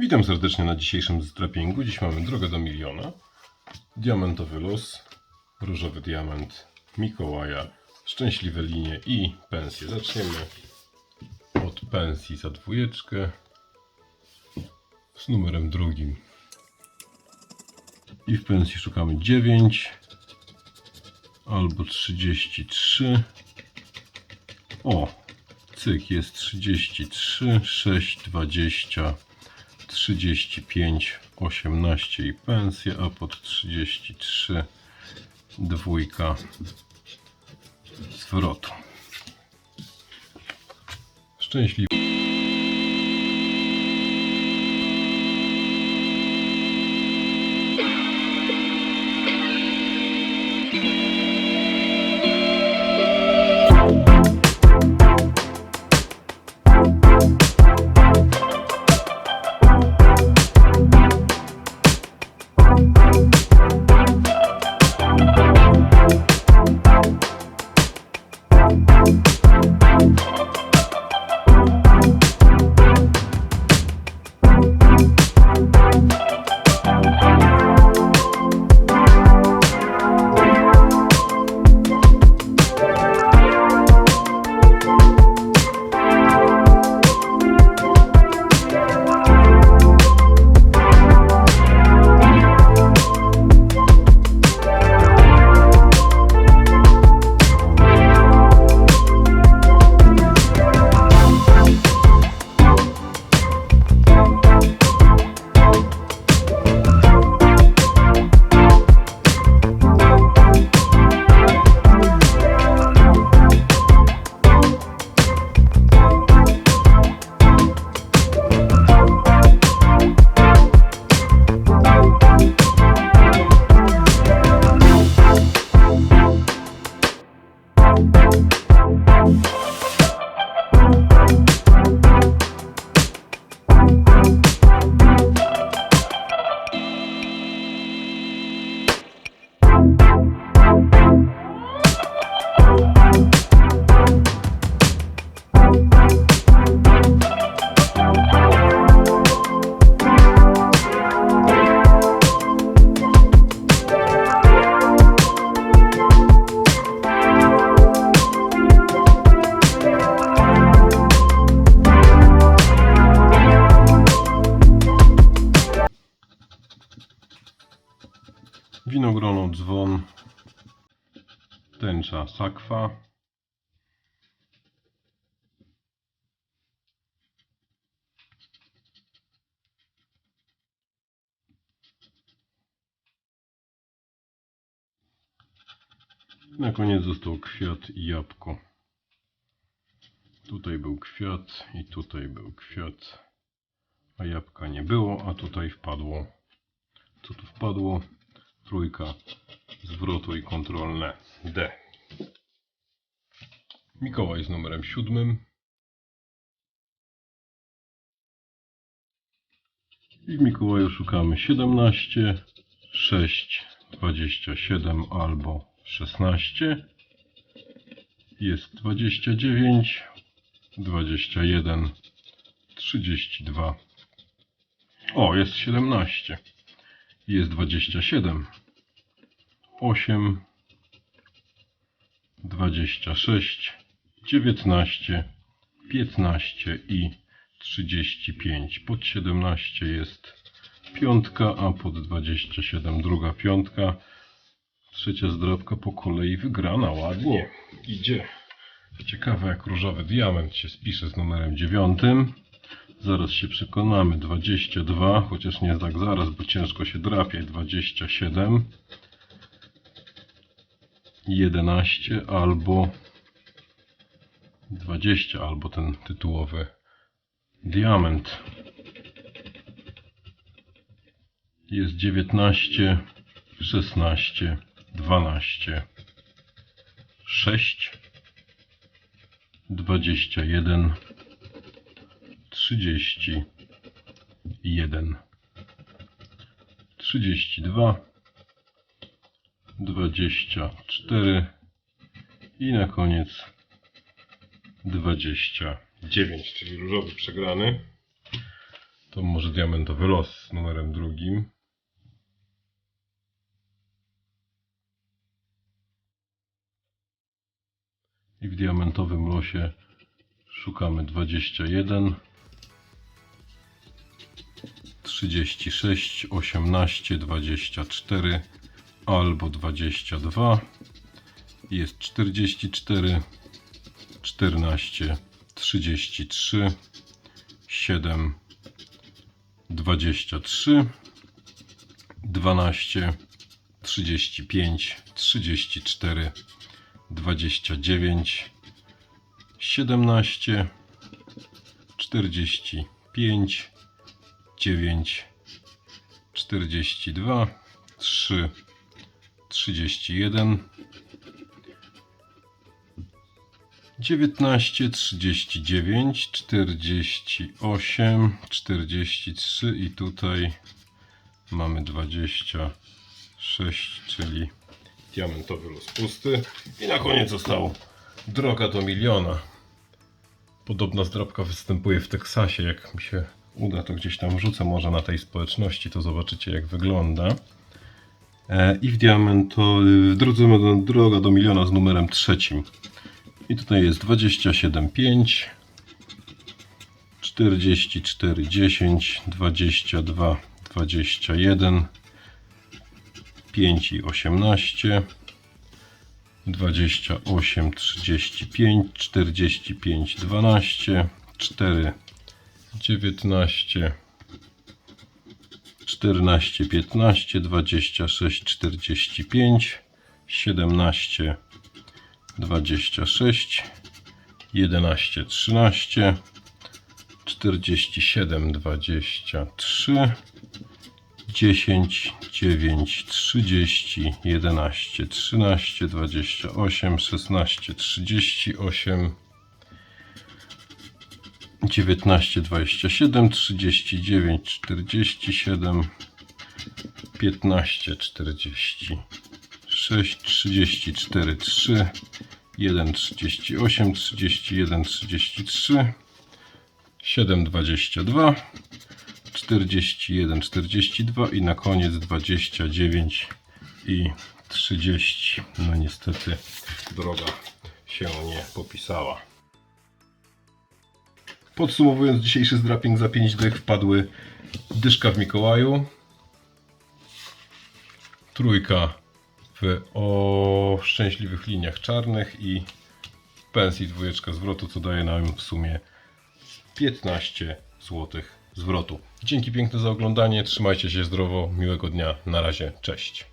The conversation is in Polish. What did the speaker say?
Witam serdecznie na dzisiejszym strappingu. Dziś mamy drogę do miliona. Diamentowy los, różowy diament, Mikołaja, szczęśliwe linie i pensje. Zaczniemy od pensji za dwójeczkę z numerem drugim. I w pensji szukamy 9 albo 33. O, cyk jest 33, 6, 20. 35, 18 i pensja, a pod 33 dwójka zwrotu. Szczęśliwy. Winogrono, dzwon, tęcza, sakwa. Na koniec został kwiat i jabłko. Tutaj był kwiat i tutaj był kwiat, a jabłka nie było, a tutaj wpadło. Co tu wpadło? Trójka zwrotu i kontrolne D. Mikołaj z numerem siódmym. I w Mikołaju szukamy 17, 6, 27 albo 16. Jest 29, 21, 32. O, jest 17. Jest 27. 8, 26, 19, 15 i 35. Pod 17 jest piątka, a pod 27 druga piątka. Trzecia zdrabka po kolei wygrana. Ładnie. Idzie. Ciekawe jak różowy diament się spisze z numerem 9. Zaraz się przekonamy. 22, chociaż nie tak zaraz, bo ciężko się drapie. 27. 11 albo 20, albo ten tytułowy diament. Jest 19, 16, 12, 6, 21, 31, 32, 24 i na koniec 29, czyli różowy przegrany. To może diamentowy los z numerem drugim. I w diamentowym losie szukamy 21, 36, 18, 24 albo 22. Jest 44, 14, 33, 7, 23, 12, 35, 34, 29, 17, 45, 9, 42, 3, 31, 19, 39, 48, 43 i tutaj mamy 26, czyli diamentowy los pusty. I na koniec został droga do miliona. Podobna zdrabka występuje w Teksasie. Jak mi się uda, to gdzieś tam wrzucę może na tej społeczności, to zobaczycie jak wygląda. E, I w diamento, w drodze do, droga do miliona z numerem trzecim. I tutaj jest 27,5, 44, 10, 22, 21, 5 i 18, 28, 35, 45, 12, 4, 19, 14, 15, 26, 45, 17, 26, 11, 13, 47, 23, 10, 9, 30, 11, 13, 28, 16, 38, 19, 27, 39, 47, 15, 46, 34, 3, 1, 38, 31, 33, 7, 22, 41, 42 i na koniec 29 i 30. No niestety droga się nie popisała. Podsumowując dzisiejszy zdraping za 5 dych wpadły dyszka w Mikołaju, trójka w o szczęśliwych liniach czarnych i w pensji dwójeczka zwrotu, co daje nam w sumie 15 zł zwrotu. Dzięki piękne za oglądanie, trzymajcie się zdrowo, miłego dnia, na razie, cześć.